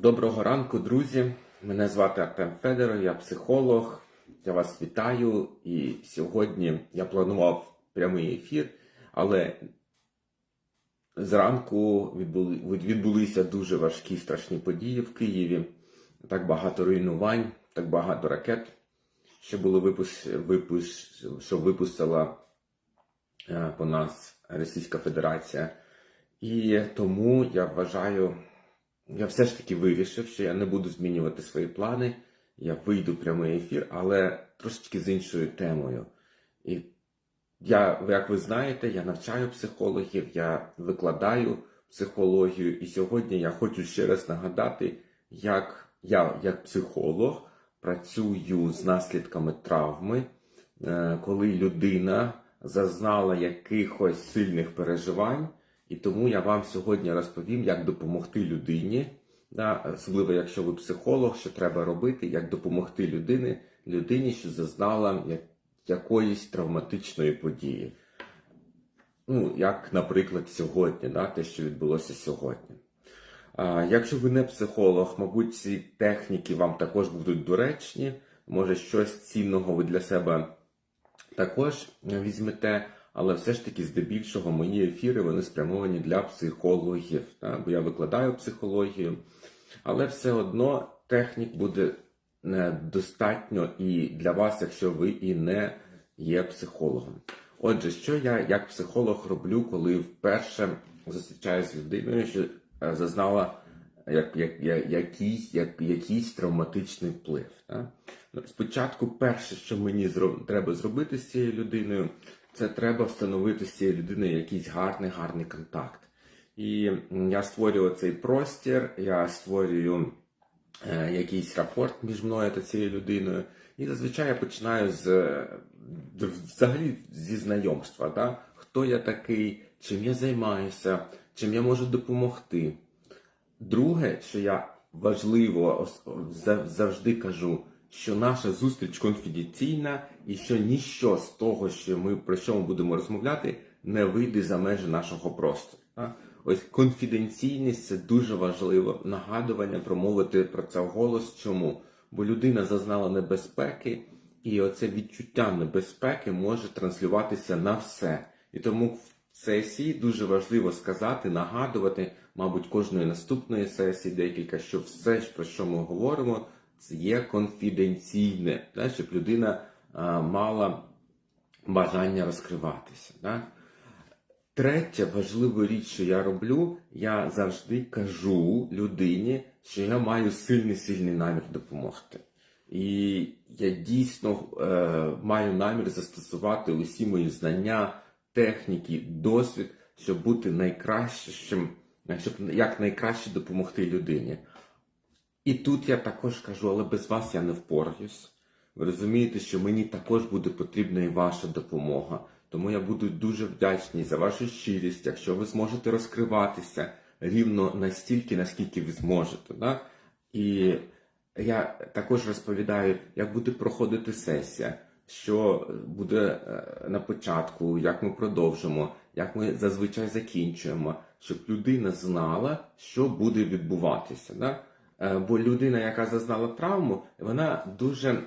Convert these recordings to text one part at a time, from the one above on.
Доброго ранку, друзі. Мене звати Артем Федоров, я психолог. Я вас вітаю. І сьогодні я планував прямий ефір, але зранку відбулися дуже важкі страшні події в Києві. Так багато руйнувань, так багато ракет, що було випус, випус, що випустила е, по нас Російська Федерація. І тому я вважаю, я все ж таки вирішив, що я не буду змінювати свої плани. Я вийду в прямий ефір, але трошечки з іншою темою. І я, як ви знаєте, я навчаю психологів, я викладаю психологію, і сьогодні я хочу ще раз нагадати, як я, як психолог, працюю з наслідками травми, е, коли людина зазнала якихось сильних переживань. І тому я вам сьогодні розповім, як допомогти людині, да, особливо якщо ви психолог, що треба робити, як допомогти людині, людині, що зазнала якоїсь травматичної події. Ну, як, наприклад, сьогодні, да, те, що відбулося сьогодні. А, якщо ви не психолог, мабуть, ці техніки вам також будуть доречні. Може, щось цінного ви для себе також візьмете, але все ж таки, здебільшого, мої ефіри вони спрямовані для психологів. та, Бо я викладаю психологію, але все одно технік буде е, достатньо і для вас, якщо ви і не є психологом. Отже, що я як психолог роблю, коли вперше зустрічаюся з людиною, що е, зазнала як, як, як, якийсь, як, якийсь травматичний вплив. Так? Ну, Спочатку, перше, що мені зроб... треба зробити з цією людиною, це треба встановити з цією людиною якийсь гарний, гарний контакт. І я створюю цей простір, я створюю е, якийсь рапорт між мною та цією людиною. І зазвичай я починаю з е, взагалі зі знайомства. Да? Хто я такий, чим я займаюся, чим я можу допомогти. Друге, що я важливо завжди кажу, що наша зустріч конфіденційна і що ніщо з того, що ми про що ми будемо розмовляти, не вийде за межі нашого простору. Ось конфіденційність це дуже важливо. Нагадування промовити про це вголос. Чому? Бо людина зазнала небезпеки, і оце відчуття небезпеки може транслюватися на все. І тому в сесії дуже важливо сказати, нагадувати, мабуть, кожної наступної сесії декілька, що все, про що ми говоримо, це є конфіденційне, да, щоб людина а, мала бажання розкриватися. Да? Третя важлива річ, що я роблю, я завжди кажу людині, що я маю сильний сильний намір допомогти. І я дійсно е, маю намір застосувати усі мої знання, техніки, досвід, щоб бути найкращим, щоб якнайкраще допомогти людині. І тут я також кажу, але без вас я не впораюсь. Ви розумієте, що мені також буде потрібна і ваша допомога. Тому я буду дуже вдячний за вашу щирість, якщо ви зможете розкриватися рівно настільки, наскільки ви зможете. Да? І я також розповідаю, як буде проходити сесія, що буде е, на початку, як ми продовжимо, як ми зазвичай закінчуємо, щоб людина знала, що буде відбуватися. Да? Е, Бо людина, яка зазнала травму, вона дуже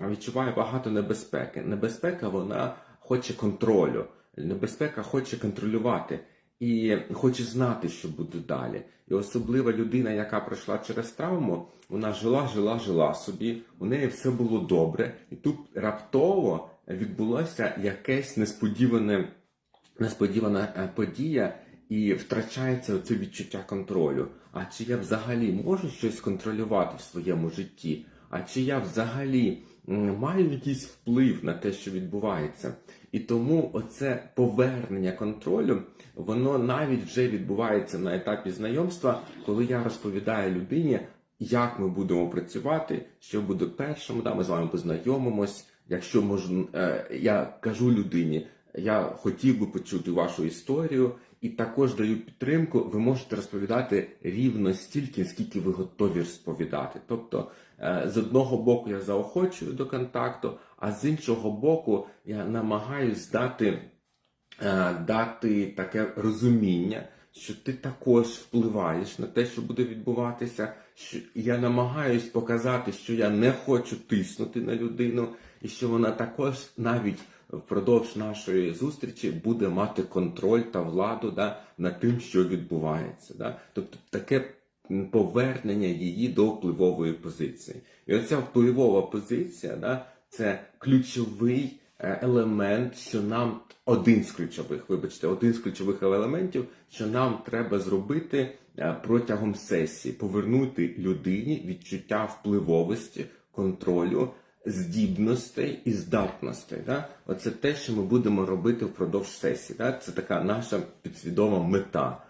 відчуває багато небезпеки. Небезпека вона хоче контролю. Небезпека хоче контролювати і хоче знати, що буде далі. І особлива людина, яка пройшла через травму, вона жила, жила, жила собі. У неї все було добре, і тут раптово відбулося якесь несподіване несподівана е, подія і втрачається оце відчуття контролю. А чи я взагалі можу щось контролювати в своєму житті? А чи я взагалі маю якийсь вплив на те, що відбувається? І тому оце повернення контролю, воно навіть вже відбувається на етапі знайомства, коли я розповідаю людині, як ми будемо працювати, що буде першим, да, ми з вами познайомимось. Якщо можу, е, я кажу людині, я хотів би почути вашу історію і також даю підтримку. Ви можете розповідати рівно стільки, скільки ви готові розповідати. Тобто, е, з одного боку я заохочую до контакту, а з іншого боку, я намагаюсь дати, е, дати таке розуміння, що ти також впливаєш на те, що буде відбуватися. Що я намагаюсь показати, що я не хочу тиснути на людину, і що вона також навіть впродовж нашої зустрічі буде мати контроль та владу да, над тим, що відбувається. Да? Тобто таке повернення її до впливової позиції. І оця впливова позиція да, це ключовий е, елемент, що нам один з ключових, вибачте, один з ключових елементів, що нам треба зробити е, протягом сесії, повернути людині відчуття впливовості, контролю, здібностей і здатностей. Да? Оце те, що ми будемо робити впродовж сесії. Да? Це така наша підсвідома мета.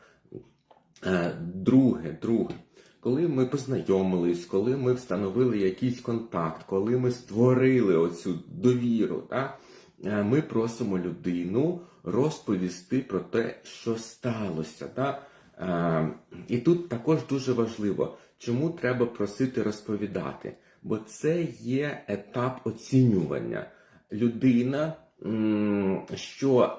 Е, Друге, друге, коли ми познайомились, коли ми встановили якийсь контакт, коли ми створили оцю довіру, так, е, ми просимо людину розповісти про те, що сталося. Так? Е, І тут також дуже важливо, чому треба просити розповідати, бо це є етап оцінювання. Людина, що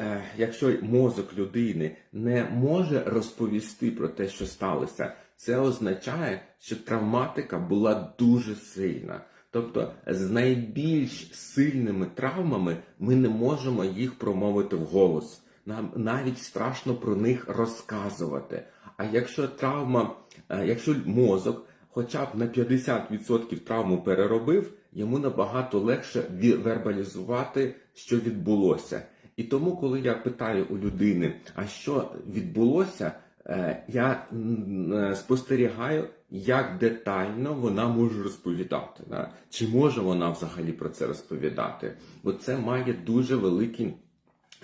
е, якщо мозок людини не може розповісти про те, що сталося, це означає, що травматика була дуже сильна. Тобто з найбільш сильними травмами ми не можемо їх промовити вголос. Нам навіть страшно про них розказувати. А якщо травма, е, якщо мозок хоча б на 50% травму переробив, йому набагато легше вербалізувати, що відбулося. І тому, коли я питаю у людини, а що відбулося, е, я е, спостерігаю, як детально вона може розповідати. Да? Чи може вона взагалі про це розповідати? Бо це має дуже великий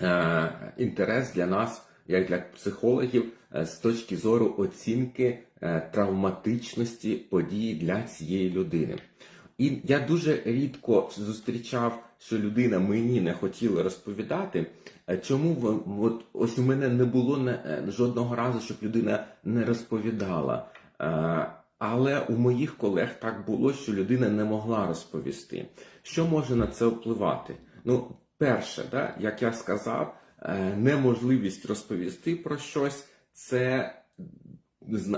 е, інтерес для нас, як для психологів, з точки зору оцінки е, травматичності події для цієї людини. І я дуже рідко зустрічав, що людина мені не хотіла розповідати. Е, Чому от ось у мене не було е, жодного разу, щоб людина не розповідала. Е, Але у моїх колег так було, що людина не могла розповісти. Що може на це впливати? Ну, перше, да, як я сказав, е, неможливість розповісти про щось це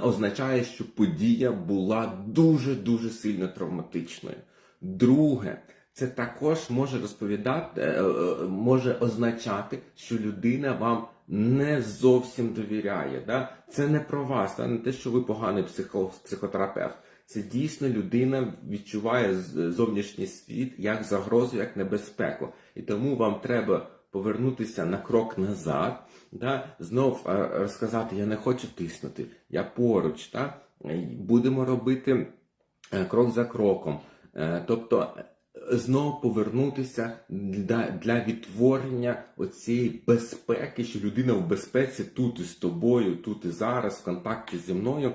означає, що подія була дуже дуже сильно травматичною. Друге, це також може розповідати, е, е, може означати, що людина вам не зовсім довіряє. Да? Це не про вас, да? не те, що ви поганий психо, психотерапевт. Це дійсно людина відчуває зовнішній світ як загрозу, як небезпеку. І тому вам треба повернутися на крок назад, да? знов е, розказати, я не хочу тиснути, я поруч. Да? Будемо робити е, крок за кроком. Е, Тобто знову повернутися для, для відтворення оцієї безпеки, що людина в безпеці тут і з тобою, тут і зараз, в контакті зі мною,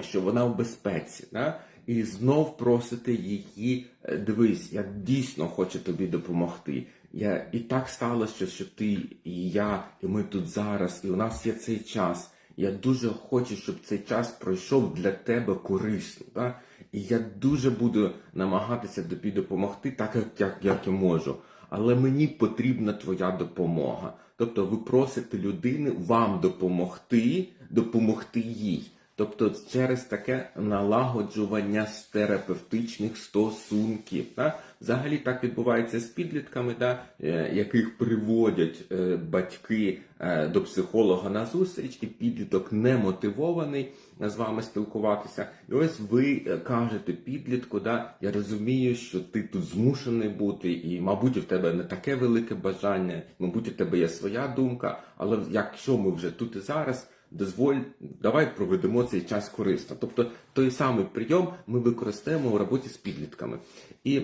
що вона в безпеці. Да? І знов просити її, дивись, я дійсно хочу тобі допомогти. Я і так сталося, що ти і я, і ми тут зараз, і у нас є цей час. Я дуже хочу, щоб цей час пройшов для тебе корисно. Так? І я дуже буду намагатися тобі допомогти, так як, як, як я можу. Але мені потрібна твоя допомога. Тобто ви просите людини вам допомогти, допомогти їй. Тобто через таке налагоджування з терапевтичних стосунків. Да? Взагалі так відбувається з підлітками, да? е, яких приводять е, батьки е, до психолога на зустріч, і підліток не мотивований з вами спілкуватися. І ось ви кажете підлітку, да, я розумію, що ти тут змушений бути, і, мабуть, в тебе не таке велике бажання, мабуть, у тебе є своя думка, але якщо ми вже тут і зараз. Дозволь, давай проведемо цей час корисно. Тобто той самий прийом ми використаємо у роботі з підлітками. І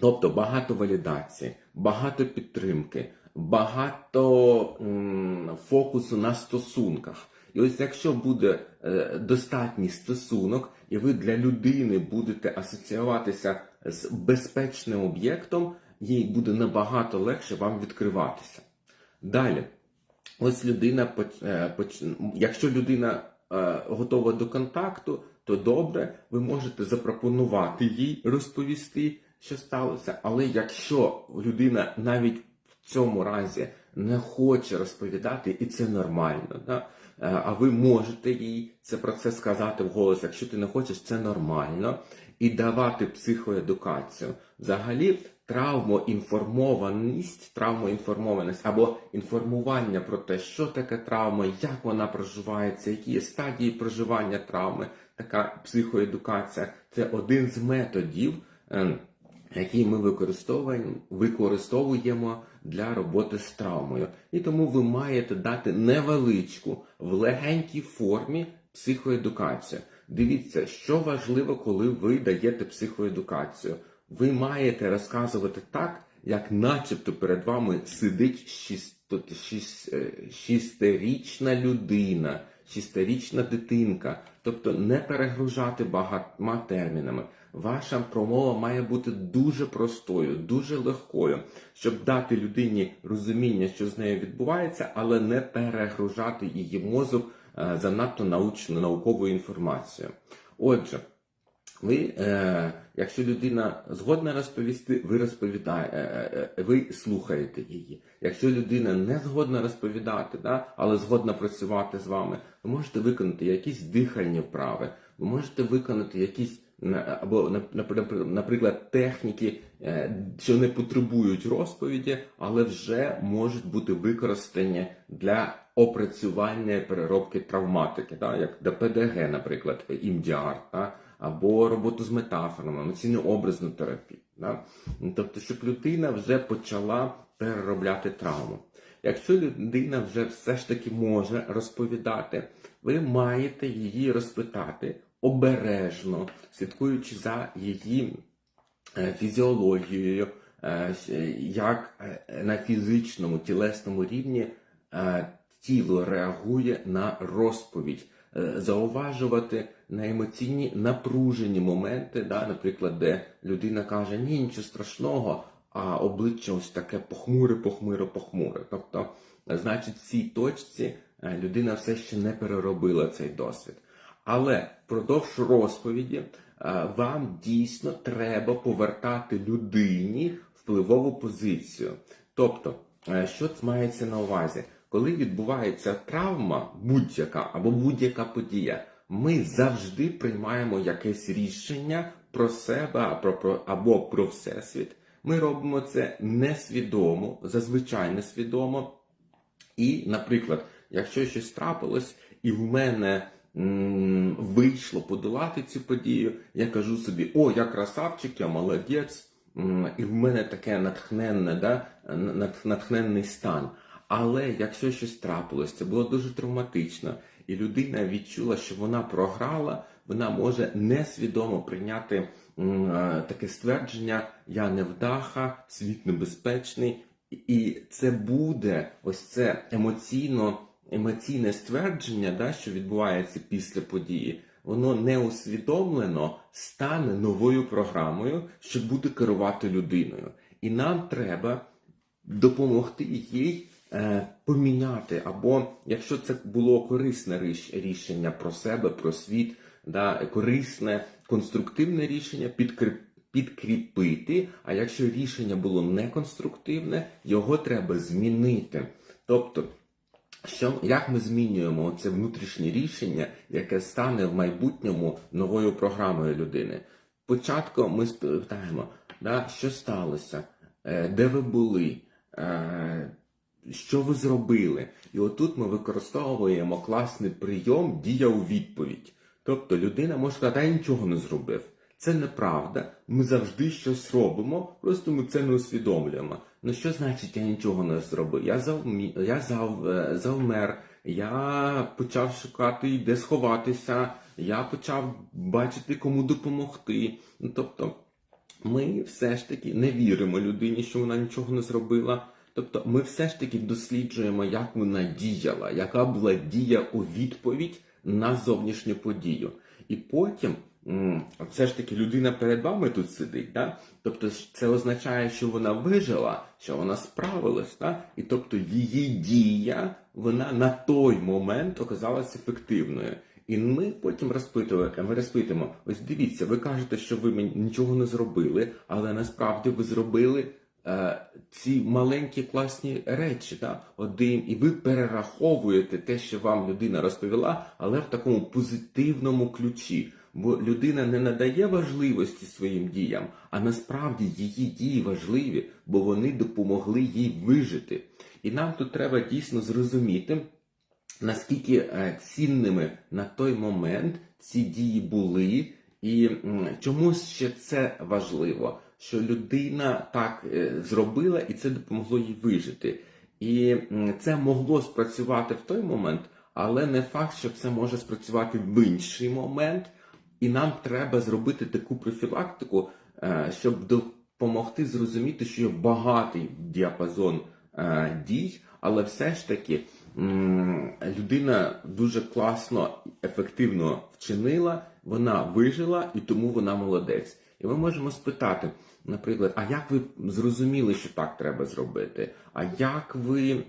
тобто багато валідації, багато підтримки, багато м, фокусу на стосунках. І ось якщо буде е, достатній стосунок, і ви для людини будете асоціюватися з безпечним об'єктом, їй буде набагато легше вам відкриватися. Далі. Ось людина е, якщо людина е, готова до контакту, то добре, ви можете запропонувати їй розповісти, що сталося. Але якщо людина навіть в цьому разі не хоче розповідати, і це нормально. Да? Е, А ви можете їй це про це сказати вголос. Якщо ти не хочеш, це нормально. І давати психоедукацію. Взагалі, травмоінформованість, травмоінформованість або інформування про те, що таке травма, як вона проживається, які є стадії проживання травми, така психоедукація це один з методів. ем, який ми використовуємо, використовуємо для роботи з травмою. І тому ви маєте дати невеличку в легенькій формі психоедукацію. Дивіться, що важливо, коли ви даєте психоедукацію. Ви маєте розказувати так, як начебто перед вами сидить е, шістирічна людина, шістирічна дитинка. Тобто не перегружати багатьма термінами. Ваша промова має бути дуже простою, дуже легкою, щоб дати людині розуміння, що з нею відбувається, але не перегружати її мозок е, занадто научно науковою інформацією. Отже, ви, е, якщо людина згодна розповісти, ви розповідаєте, е, е, ви слухаєте її. Якщо людина не згодна розповідати, да, але згодна працювати з вами, ви можете виконати якісь дихальні вправи, ви можете виконати якісь на- або нап- нап- наприклад, техніки, е, що не потребують розповіді, але вже можуть бути використані для опрацювання переробки травматики, да, як до ПДГ, наприклад, імдіар, да, або роботу з метафорами, емоційно образну терапію. Да. Тобто, щоб людина вже почала переробляти травму. Якщо людина вже все ж таки може розповідати, ви маєте її розпитати обережно, слідкуючи за її е, фізіологією, е, як е, на фізичному тілесному рівні тіло реагує на розповідь, зауважувати на емоційні напружені моменти, да, наприклад, де людина каже, ні, нічого страшного, а обличчя ось таке похмуре, похмуре, похмуре. Тобто, е, значить, в цій точці е, людина все ще не переробила цей досвід. Але впродовж розповіді е, вам дійсно треба повертати людині впливову позицію. Тобто, е, що мається на увазі? Коли відбувається травма, будь-яка або будь-яка подія, ми завжди приймаємо якесь рішення про себе або про, всесвіт. Ми робимо це несвідомо, зазвичай несвідомо. І, наприклад, якщо щось трапилось, і в мене м, вийшло подолати цю подію, я кажу собі: о, я красавчик, я молодець, м, і в мене таке натхненне, да, натхненний стан. Але якщо щось трапилось, це було дуже травматично, і людина відчула, що вона програла, вона може несвідомо прийняти е, таке ствердження: я невдаха, світ небезпечний, і це буде ось це емоційно, емоційне ствердження, да, що відбувається після події, воно неусвідомлено стане новою програмою, що буде керувати людиною. І нам треба допомогти їй поміняти, або якщо це було корисне рішення про себе, про світ, да, корисне, конструктивне рішення, підкріп, підкріпити. А якщо рішення було неконструктивне, його треба змінити. Тобто, що, як ми змінюємо це внутрішнє рішення, яке стане в майбутньому новою програмою людини? Спочатку ми спитаємо, да, що сталося, Е, де ви були, Е, що ви зробили? І отут ми використовуємо класний прийом дія у відповідь. Тобто людина може сказати, я нічого не зробив. Це неправда. Ми завжди щось робимо, просто ми це не усвідомлюємо. Ну що значить я нічого не зробив? Я завмі... я зав... е, завмер, я почав шукати, де сховатися, я почав бачити, кому допомогти. Ну тобто, ми все ж таки не віримо людині, що вона нічого не зробила. Тобто, ми все ж таки досліджуємо, як вона діяла, яка була дія у відповідь на зовнішню подію. І потім, все ж таки, людина перед вами тут сидить, да? тобто це означає, що вона вижила, що вона справилась, да? і тобто її дія, вона на той момент оказалась ефективною. І ми потім розпитували, ми розпитуємо, ось дивіться, ви кажете, що ви нічого не зробили, але насправді ви зробили ці маленькі класні речі, да? один, і ви перераховуєте те, що вам людина розповіла, але в такому позитивному ключі. Бо людина не надає важливості своїм діям, а насправді її дії важливі, бо вони допомогли їй вижити. І нам тут треба дійсно зрозуміти, наскільки е, цінними на той момент ці дії були, і м, чому ще це важливо, що людина так е, зробила, і це допомогло їй вижити. І це могло спрацювати в той момент, але не факт, що це може спрацювати в інший момент. І нам треба зробити таку профілактику, е, щоб допомогти зрозуміти, що є багатий діапазон е, дій, але все ж таки людина дуже класно, ефективно вчинила, вона вижила і тому вона молодець. І ми можемо спитати, наприклад, а як ви зрозуміли, що так треба зробити? А як ви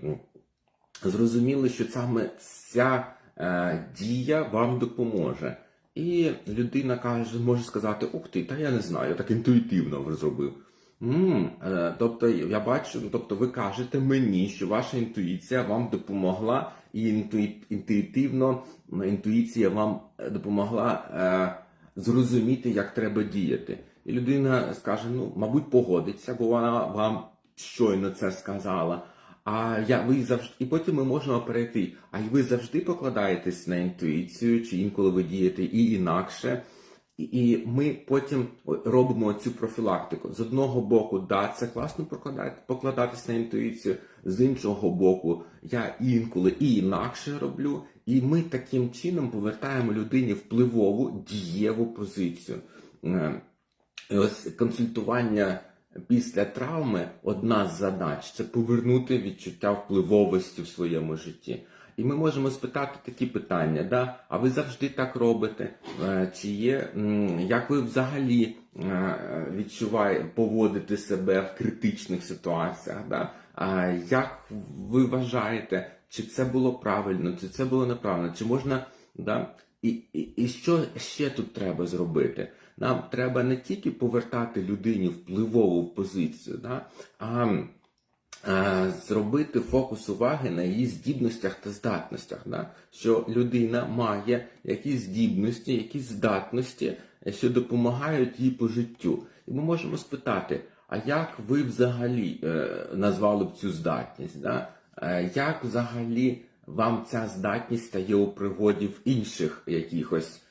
зрозуміли, що саме ця е, дія вам допоможе? І людина каже, може сказати, ух ти, та я не знаю, я так інтуїтивно зробив. м е, тобто я бачу, тобто ви кажете мені, що ваша інтуїція вам допомогла, і інтуї, інтуїтивно інтуїція вам е, допомогла е, зрозуміти, як треба діяти. І людина скаже, ну, мабуть, погодиться, бо вона вам щойно це сказала. А я ви завжди, і потім ми можемо перейти. А й ви завжди покладаєтесь на інтуїцію, чи інколи ви дієте і інакше. І, ми потім робимо цю профілактику. З одного боку, да, це класно покладати, покладатись на інтуїцію. З іншого боку, я інколи і інакше роблю. І ми таким чином повертаємо людині впливову дієву позицію. Е, і ось консультування після травми одна з задач це повернути відчуття впливовості в своєму житті. І ми можемо спитати такі питання: да? а ви завжди так робите? Е, Чи є як ви взагалі е, відчуваєте поводите себе в критичних ситуаціях? Да? Як ви вважаєте, чи це було правильно, чи це було неправильно? Чи можна да? І, і, і що ще тут треба зробити? Нам треба не тільки повертати людині впливову позицію, да, а зробити фокус уваги на її здібностях та здатностях. Да? Що людина має якісь здібності, якісь здатності, що допомагають їй по життю. І ми можемо спитати, а як ви взагалі е, назвали б цю здатність? Да? Е, як взагалі вам ця здатність стає у пригоді в інших якихось е,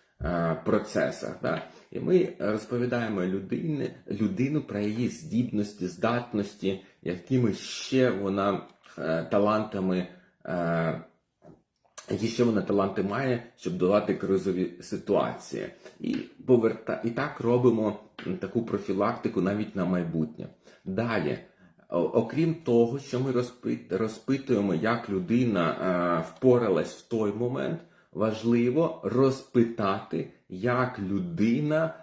процесах? Да? І ми розповідаємо людині, людину про її здібності, здатності, якими ще вона е, талантами, е, які ще вона таланти має, щоб долати кризові ситуації. І поверта, і так робимо таку профілактику навіть на майбутнє. Далі. Окрім того, що ми розпит- розпитуємо, як людина е, впоралась в той момент, важливо розпитати, як людина,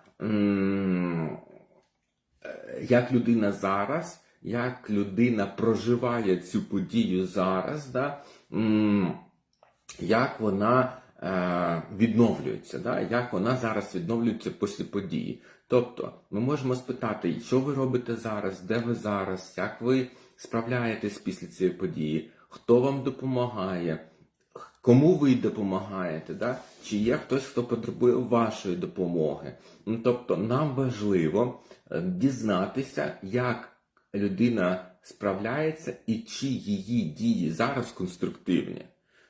як людина зараз, як людина проживає цю подію зараз, да? як вона е, відновлюється, да? як вона зараз відновлюється після події. Тобто ми можемо спитати, що ви робите зараз, де ви зараз, як ви справляєтесь після цієї події, хто вам допомагає, кому ви допомагаєте, да? чи є хтось, хто потребує вашої допомоги. Ну, тобто нам важливо е, дізнатися, як людина справляється і чи її дії зараз конструктивні.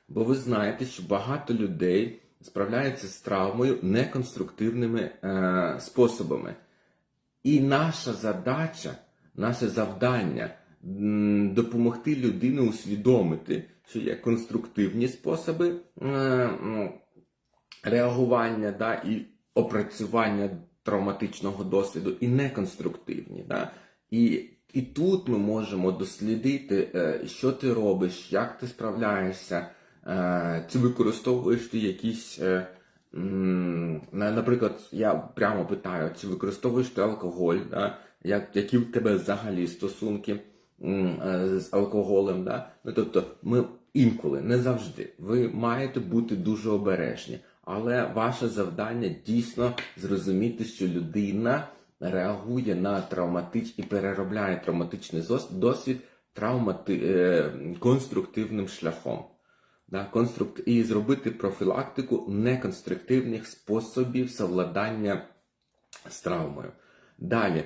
Бо ви знаєте, що багато людей справляються з травмою неконструктивними е, способами. І наша задача, наше завдання допомогти людині усвідомити, що є конструктивні способи е, реагування да, і опрацювання травматичного досвіду, і неконструктивні. Да? І, і тут ми можемо дослідити, е, що ти робиш, як ти справляєшся, е, чи використовуєш ти якісь. Наприклад, я прямо питаю, чи використовуєш ти алкоголь, да? як, які в тебе взагалі стосунки з алкоголем. Да? Ну, тобто, ми інколи, не завжди, ви маєте бути дуже обережні, але ваше завдання дійсно зрозуміти, що людина реагує на травматич і переробляє травматичний досвід травмати... е, конструктивним шляхом. І зробити профілактику неконструктивних способів совладання з травмою. Далі,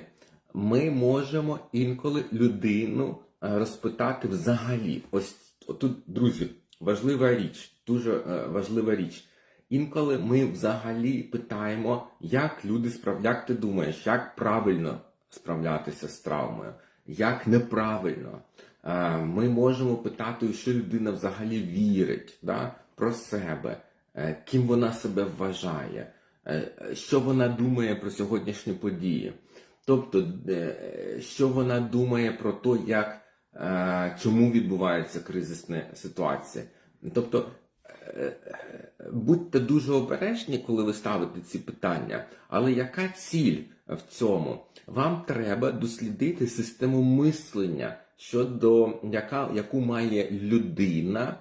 ми можемо інколи людину е, розпитати взагалі. Ось тут, друзі, важлива річ, дуже е, важлива річ. Інколи ми взагалі питаємо, як люди справ... як ти думаєш, як правильно справлятися з травмою, як неправильно. Е, Ми можемо питати, що людина взагалі вірить да, про себе, е, ким вона себе вважає, що вона думає про сьогоднішні події. Тобто, що вона думає про те, як, чому відбувається кризисна ситуація. Тобто, е, будьте дуже обережні, коли ви ставите ці питання. Але яка ціль в цьому? Вам треба дослідити систему мислення щодо яка, яку має людина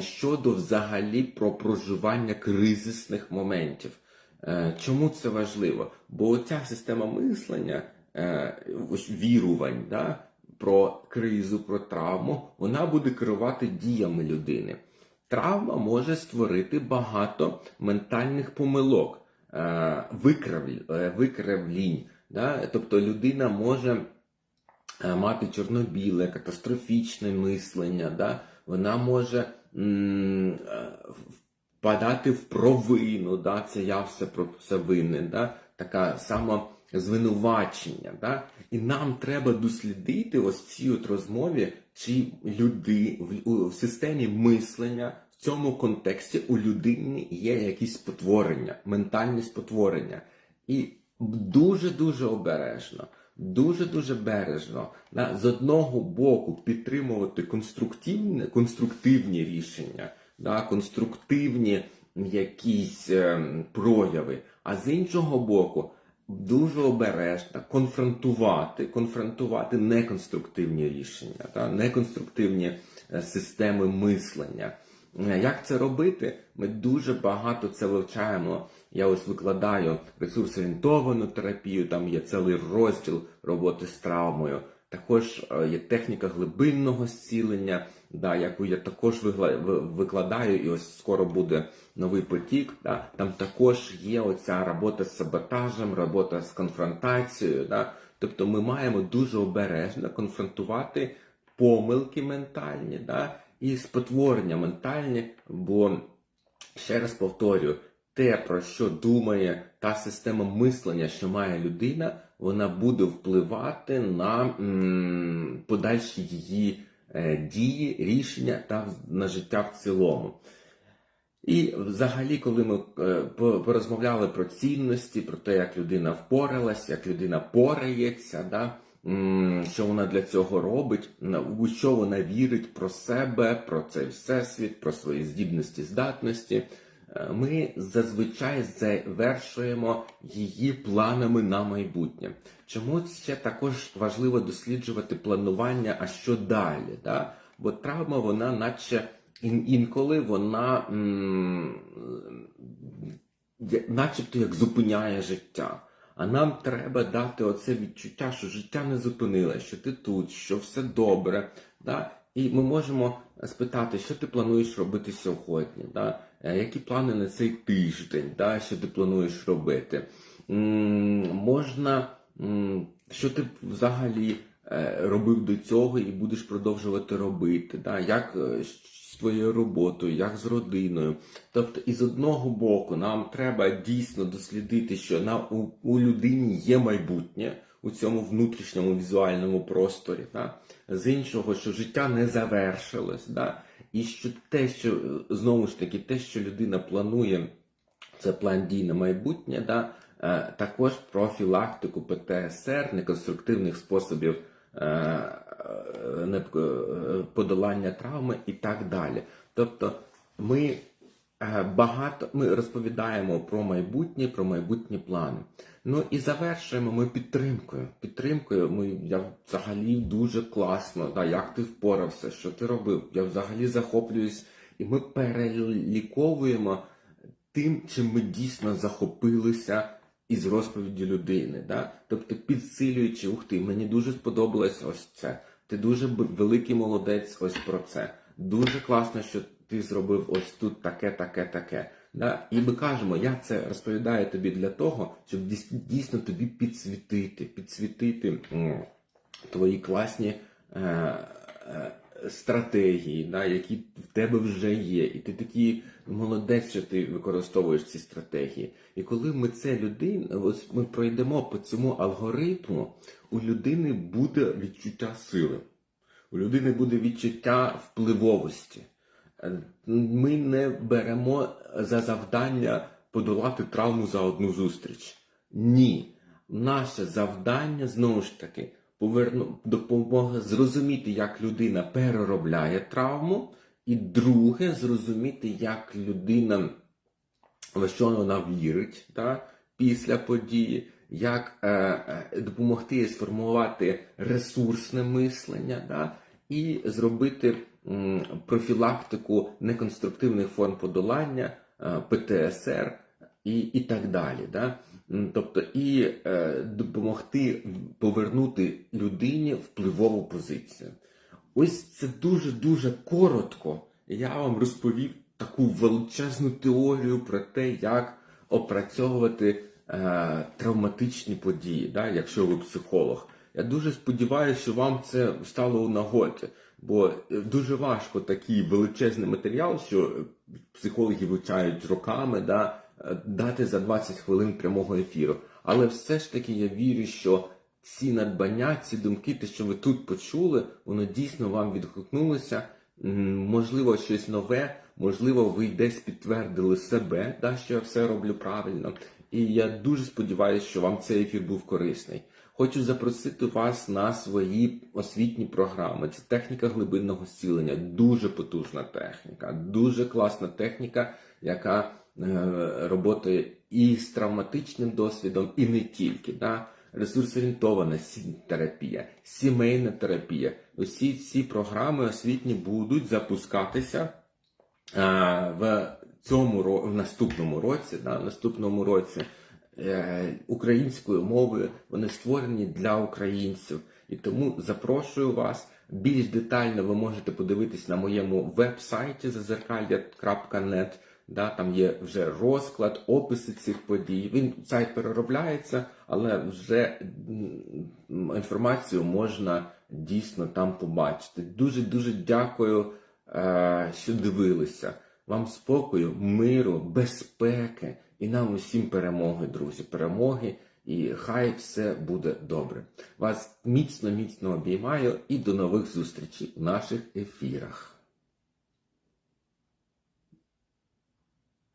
щодо взагалі про проживання кризисних моментів. Е, Чому це важливо? Бо ця система мислення, е, вірувань, да, про кризу, про травму, вона буде керувати діями людини. Травма може створити багато ментальних помилок, е, е, викривлінь. Да? Тобто людина може е, мати чорно-біле, катастрофічне мислення, да? вона може впадати в провину, да? це я все про все винен, да? така самозвинувачення. Да? І нам треба дослідити ось цій от розмові, чи люди в, в системі мислення в цьому контексті у людини є якісь спотворення, ментальні спотворення. І дуже-дуже обережно, дуже-дуже бережно да, з одного боку підтримувати конструктивні, конструктивні рішення, да, конструктивні якісь ем, прояви, а з іншого боку, дуже обережно конфронтувати, конфронтувати неконструктивні рішення, да, неконструктивні е, системи мислення. Е, Як це робити? Ми дуже багато це вивчаємо. Я ось викладаю ресурсорієнтовану терапію, там є цілий розділ роботи з травмою. Також е, є техніка глибинного зцілення, да, яку я також викладаю, і ось скоро буде новий потік. Да. Там також є оця робота з саботажем, робота з конфронтацією. Да. Тобто ми маємо дуже обережно конфронтувати помилки ментальні да, і спотворення ментальні, бо ще раз повторюю, те, про що думає та система мислення, що має людина, вона буде впливати на м, подальші її дії, рішення та на життя в цілому. І взагалі, коли ми е, порозмовляли про цінності, про те, як людина впоралась, як людина порається, да, що вона для цього робить, у що вона вірить про себе, про цей всесвіт, про свої здібності, здатності, е, ми зазвичай завершуємо її планами на майбутнє. Чому ще також важливо досліджувати планування, а що далі? Да? Бо травма, вона наче інколи вона м, начебто як зупиняє життя. А нам треба дати оце відчуття, що життя не зупинилось, що ти тут, що все добре. Да? І ми можемо спитати, що ти плануєш робити сьогодні, да? Е, які плани на цей тиждень, да? що ти плануєш робити. М, можна, що ти взагалі е, робив до цього і будеш продовжувати робити, да? як е, з твоєю роботою, як з родиною. Тобто, із одного боку, нам треба дійсно дослідити, що на, у, у людині є майбутнє у цьому внутрішньому візуальному просторі. Да? З іншого, що життя не завершилось, да? і що те, що е, знову ж таки, те, що людина планує, це план дій на майбутнє, да? Е, також профілактику ПТСР, неконструктивних способів е, е, подолання травми і так далі. Тобто ми багато ми розповідаємо про майбутнє, про майбутні плани. Ну і завершуємо ми підтримкою. Підтримкою ми я взагалі дуже класно. Да, як ти впорався, що ти робив? Я взагалі захоплююсь, і ми переліковуємо тим, чим ми дійсно захопилися із розповіді людини. Да? Тобто підсилюючи, ух ти, мені дуже сподобалось ось це. Ти дуже великий молодець ось про це. Дуже класно, що ти зробив ось тут таке, таке, таке. Да? І ми кажемо, я це розповідаю тобі для того, щоб дійс- дійсно тобі підсвітити, підсвітити твої класні е, е, стратегії, да, які в тебе вже є. І ти такий молодець, що ти використовуєш ці стратегії. І коли ми це людина, ось ми пройдемо по цьому алгоритму, у людини буде відчуття сили. У людини буде відчуття впливовості. Ми не беремо за завдання подолати травму за одну зустріч. Ні. Наше завдання знову ж таки поверну допомога зрозуміти, як людина переробляє травму, і друге зрозуміти, як людина в що вона вірить та, після події, як е, е, допомогти сформувати ресурсне мислення да, і зробити м, профілактику неконструктивних форм подолання, е, ПТСР і, і так далі. Да? Тобто, і е, допомогти повернути людині впливову позицію. Ось це дуже-дуже коротко. Я вам розповів таку величезну теорію про те, як опрацьовувати е, травматичні події, да, якщо ви психолог. Я дуже сподіваюся, що вам це стало у нагоді, бо е, дуже важко такий величезний матеріал, що психологи вивчають роками, да, дати за 20 хвилин прямого ефіру. Але все ж таки я вірю, що ці надбання, ці думки, те, що ви тут почули, воно дійсно вам відгукнулося. Можливо, щось нове, можливо, ви десь підтвердили себе, да, що я все роблю правильно. І я дуже сподіваюся, що вам цей ефір був корисний. Хочу запросити вас на свої освітні програми. Це техніка глибинного зцілення, дуже потужна техніка, дуже класна техніка, яка е, роботає і з травматичним досвідом, і не тільки. Да? Ресурсорієнтована терапія, сімейна терапія. Усі ці програми освітні будуть запускатися а, в цьому в наступному році, да, в наступному році е, українською мовою вони створені для українців. І тому запрошую вас. Більш детально ви можете подивитись на моєму веб-сайті zazerkalya.net. Да, там є вже розклад, описи цих подій. Він сайт переробляється, але вже інформацію можна дійсно там побачити. Дуже дуже дякую, е, що дивилися. Вам спокою, миру, безпеки і нам усім перемоги, друзі. Перемоги, і хай все буде добре. Вас міцно, міцно обіймаю і до нових зустрічей в наших ефірах.